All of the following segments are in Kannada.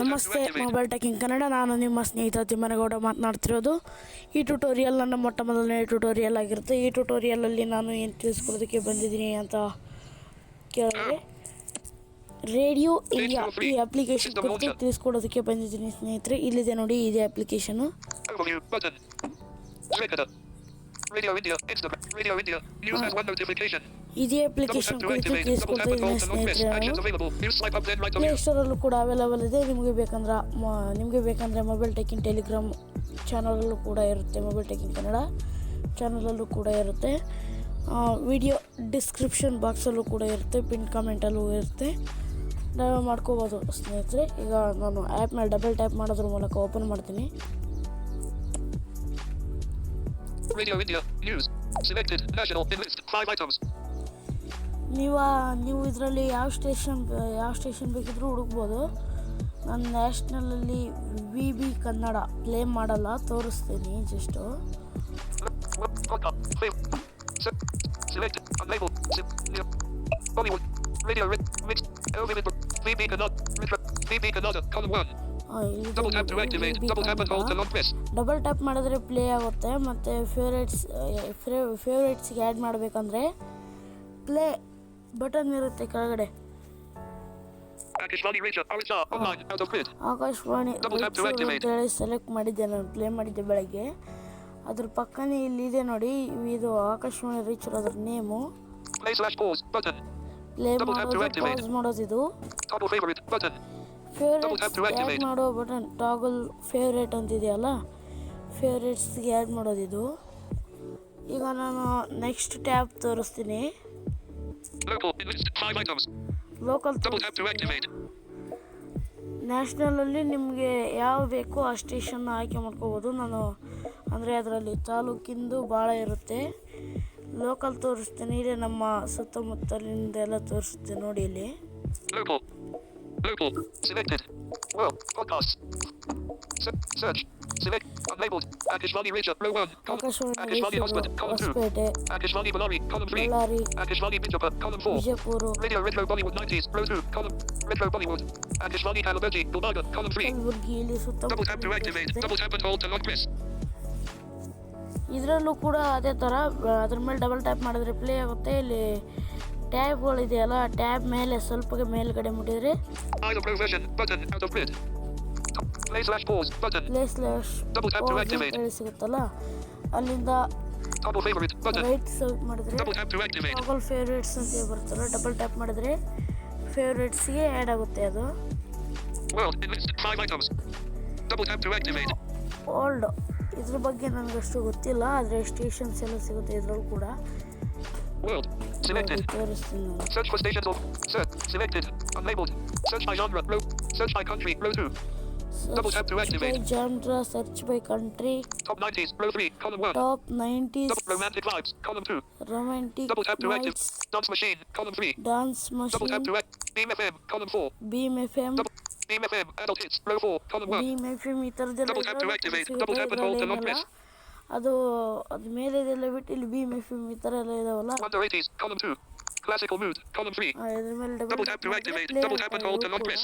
ನಮಸ್ತೆ ಮೊಬೈಲ್ ಟೆಕಿಂಗ್ ಕನ್ನಡ. ನಾನು ನಿಮ್ಮ ಸ್ನೇಹಿತ ತಿಮ್ಮನಗೌಡ ಮಾತನಾಡ್ತಿರೋದು. ಈ ಟ್ಯುಟೋರಿಯಲ್ ನನ್ನ ಮೊಟ್ಟ ಮೊದಲನೇ ಟ್ಯುಟೋರಿಯಲ್ ಆಗಿರುತ್ತೆ. ಈ ಟ್ಯುಟೋರಿಯಲಲ್ಲಿ ನಾನು ಏನು ತಿಳಿಸ್ಕೊಡೋದಕ್ಕೆ ಬಂದಿದ್ದೀನಿ ಅಂತ ಕೇಳಿದ್ರೆ ರೇಡಿಯೋ ಇಂಡಿಯಾ ಈ ಅಪ್ಲಿಕೇಶನ್ ಕುರಿತು ತಿಳಿಸ್ಕೊಡೋದಕ್ಕೆ ಬಂದಿದ್ದೀನಿ ಸ್ನೇಹಿತರೆ. ಇಲ್ಲಿದೆ ನೋಡಿ ಇದೇ application. Radio India. Instagram. Radio India. News has one notification. ಇದೇ ಅಪ್ಲಿಕೇಶನ್ ಕುರಿತು. ಸ್ನೇಹಿತರೆ ಪ್ಲೇ ಸ್ಟೋರಲ್ಲೂ ಕೂಡ ಅವೈಲೇಬಲ್ ಇದೆ ನಿಮಗೆ ಬೇಕಂದ್ರೆ ನಿಮಗೆ ಬೇಕಂದರೆ ಮೊಬೈಲ್ ಟೆಕಿಂಗ್ ಟೆಲಿಗ್ರಾಮ್ ಚಾನಲಲ್ಲೂ ಕೂಡ ಇರುತ್ತೆ ಮೊಬೈಲ್ ಟೆಕಿಂಗ್ ಕನ್ನಡ ಚಾನಲಲ್ಲೂ ಕೂಡ ಇರುತ್ತೆ ವಿಡಿಯೋ ಡಿಸ್ಕ್ರಿಪ್ಷನ್ ಬಾಕ್ಸಲ್ಲೂ ಕೂಡ ಇರುತ್ತೆ ಪಿನ್ ಕಾಮೆಂಟಲ್ಲೂ ಇರುತ್ತೆ ನಾವು ಮಾಡ್ಕೋಬೋದು ಸ್ನೇಹಿತರೆ ಈಗ ನಾನು ಆ್ಯಪ್ ಮೇಲೆ ಡಬಲ್ ಟ್ಯಾಪ್ ಮಾಡೋದ್ರ ಮೂಲಕ ಓಪನ್ ಮಾಡ್ತೀನಿ Radio India. News. Selected. National. In list. Five items. ನೀವು ನೀವು ಇದರಲ್ಲಿ ಯಾವ ಸ್ಟೇಷನ್ ಯಾವ ಸ್ಟೇಷನ್ ಬೇಕಿದ್ರೂ ಹುಡುಕ್ಬೋದು ನಾನು ನ್ಯಾಷನಲಲ್ಲಿ ವಿ ಬಿ ಕನ್ನಡ ಪ್ಲೇ ಮಾಡಲ್ಲ ತೋರಿಸ್ತೀನಿ just Podcast. Save. Se- Selected. Unlabeled. Se- Neo. Bollywood. Radio Red. Mixed. Elvin VB Kannada. Retro. VB Kannada. Column 1. Double tap to activate double tap press double tap ಮಾಡಿದ್ರೆ ಪ್ಲೇ ಆಗುತ್ತೆ ಮತ್ತೆ ಫೇವರೇಟ್ಸ್ ಫೇವರೇಟ್ಸ್ಗೆ ಆಡ್ ಮಾಡಬೇಕಂದ್ರೆ ಪ್ಲೇ ಬಟನ್ ಇರುತ್ತೆ ಕೆಳಗಡೆ. ಆಕಾಶವಾಣಿ ಹೇಳಿ ಸೆಲೆಕ್ಟ್ ಮಾಡಿದ್ದೆ ನಾನು ಪ್ಲೇ ಮಾಡಿದ್ದೆ ಬೆಳಗ್ಗೆ. ಅದ್ರ ಪಕ್ಕನೇ ಇಲ್ಲಿ ಇದೆ ನೋಡಿ ಇದು ಆಕಾಶವಾಣಿ ರೀಚ್ ಇರೋದ್ರ ನೇಮು ಪ್ಲೇ ಮಾಡೋದು ಇದು. Favourite favourites to add. ಮಾಡೋ ಬಟನ್ ಟಾಗಲ್ ಫೇವ್ರೇಟ್ ಅಂತಿದೆಯಲ್ಲ? ಫೇವ್ರೇಟ್ಸ್ಗೆ ಆ್ಯಡ್ ಮಾಡೋದಿದು ಈಗ ನಾನು ನೆಕ್ಸ್ಟ್ ಟ್ಯಾಬ್ ತೋರಿಸ್ತೀನಿ. ಲೋಕಲ್ ನ್ಯಾಷನಲಲ್ಲಿ ನಿಮಗೆ ಯಾವ ಬೇಕೋ ಆ ಸ್ಟೇಷನ್ನ ಆಯ್ಕೆ ಮಾಡ್ಕೋಬೋದು. ನಾನು ಅಂದರೆ ಅದರಲ್ಲಿ ತಾಲೂಕಿಂದು ಭಾಳ ಇರುತ್ತೆ. ಲೋಕಲ್ ತೋರಿಸ್ತೀನಿ. ಇಲ್ಲಿ ನಮ್ಮ ಸುತ್ತಮುತ್ತಲಿಂದೆಲ್ಲ ತೋರಿಸ್ತೀನಿ ನೋಡಿ ಇಲ್ಲಿ. Local. Local. Selected. World. Podcasts. Se- search. Select. Unlabeled. Akashvani Radio. Row 1. Column. Akashvani Akashvani Raichur, Husband. Column 2. Hosapete Akashvani Bellary. Column 3. Ballari Akashvani Bijapa. Column 4. Vijayapura Radio Retro Bollywood 90s. Row 2. Column. Retro Bollywood. Akashvani Kalabergi. Gulbarga. Column 3. Kalaburagi ಇಲ್ಲಿ Double tap to activate. ಸುತ್ತಮುತ್ತ Double tap and hold to lock press. ಇದರಲ್ಲೂ ಕೂಡ ಅದೇ ಥರ ಬ- ಅದ್ರ ಮೇಲೆ ಡಬಲ್ ಟ್ಯಾಪ್ ಮಾಡಿದ್ರೆ ಪ್ಲೇ ಆಗುತ್ತೆ ಇಲ್ಲಿ ಟ್ಯಾಬ್ಗಳು ಇದೆಯಲ್ಲ ಟ್ಯಾಬ್ ಮೇಲೆ ಸ್ವಲ್ಪ ಮೇಲ್ಗಡೆ ಮುಟ್ಟಿದ್ರೆ ಪ್ಲೇಸ್ ಸಿಗುತ್ತಲ್ಲ? ಅಲ್ಲಿಂದ ರೈಟ್ ಸ್ವಲ್ಪ ಮಾಡಿದ್ರೆ ಫೇವ್ರೇಟ್ಸ್ ಅಂತ ಸೇವೆ ಬರುತ್ತಲ್ಲ ಡಬಲ್ ಟ್ಯಾಪ್ ಮಾಡಿದ್ರೆ ಫೇವರೆಟ್ಸಿಗೆ ಆ್ಯಡ್ ಆಗುತ್ತೆ ಅದು. ಓಲ್ಡ್ ಇದ್ರ ಬಗ್ಗೆ ನನಗಷ್ಟು ಗೊತ್ತಿಲ್ಲ ಆದರೆ ಸ್ಟೇಷನ್ಸ್ ಎಲ್ಲ ಸಿಗುತ್ತೆ ಇದರಲ್ಲಿ ಕೂಡ. Selected. Search for stations of. Search. Selected. Unlabeled. Search by genre. Row. Search by country. Row 2. Search Double tap to activate. By genre. Search by country. Top 90s. Row 3. Column 1. Top 90s. Double romantic vibes. Column 2. Romantic. Double tap to activate. Dance machine. Column 3. Dance machine. Double tap to activate. Beam FM. Column 4. Beam FM. Double Beam FM. Adult hits. Row 4. Column 1. Beam FM. Double tap to activate. Double tap and hold the long press. ಅದು ಅದು ಮೇಲೆ ಇದೆಲ್ಲ ಬಿಟ್ಟು ಇಲ್ಲಿ ಬಿ ಎಫ್ ಎಂ ಈ ಥರ ಎಲ್ಲ ಇದಾವಲ್ಲ Wonder 80s column two. Classical mood column three. ಆ, ಇದ್ರ ಮೇಲೆ Double double tap to activate. Double tap and hold to lock press.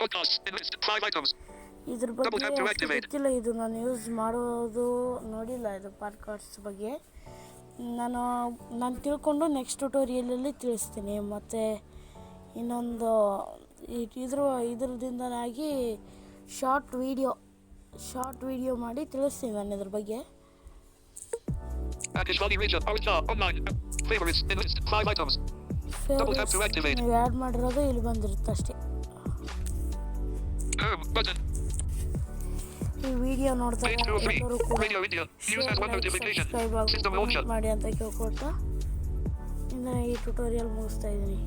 Podcasts in list five items. ಇದ್ರ ಬಗ್ಗೆ. ಗೊತ್ತಿಲ್ಲ ಇದು ನಾನು ಯೂಸ್ ಮಾಡೋದು ನೋಡಿಲ್ಲ ಇದು ಪಾಡ್ಕಾಸ್ಟ್ ಬಗ್ಗೆ ನಾನು ನಾನು ತಿಳ್ಕೊಂಡು ನೆಕ್ಸ್ಟ್ ಟ್ಯುಟೋರಿಯಲಲ್ಲಿ ತಿಳಿಸ್ತೀನಿ ಮತ್ತು ಇನ್ನೊಂದು ಇದ್ರ ಇದರದಿಂದನಾಗಿ ಶಾರ್ಟ್ ವೀಡಿಯೋ ಶಾರ್ಟ್ ವಿಡಿಯೋ ಮಾಡಿ ತಿಳಿಸ್ತೀನಿ ನಾನು ಇದ್ರ ಬಗ್ಗೆ ನೀವು ಮಾಡಿರೋದು ಇಲ್ಲಿ ಬಂದಿರುತ್ತೆ ಅಷ್ಟೇ. ಈ ವಿಡಿಯೋ ನೋಡ್ತಾ ಮಾಡಿ ಅಂತ ಕೇಳ್ಕೊಟ್ಟ ಇನ್ನ ಈ ಟ್ಯುಟೋರಿಯಲ್ ಮುಗಿಸ್ತಾ ಇದೀನಿ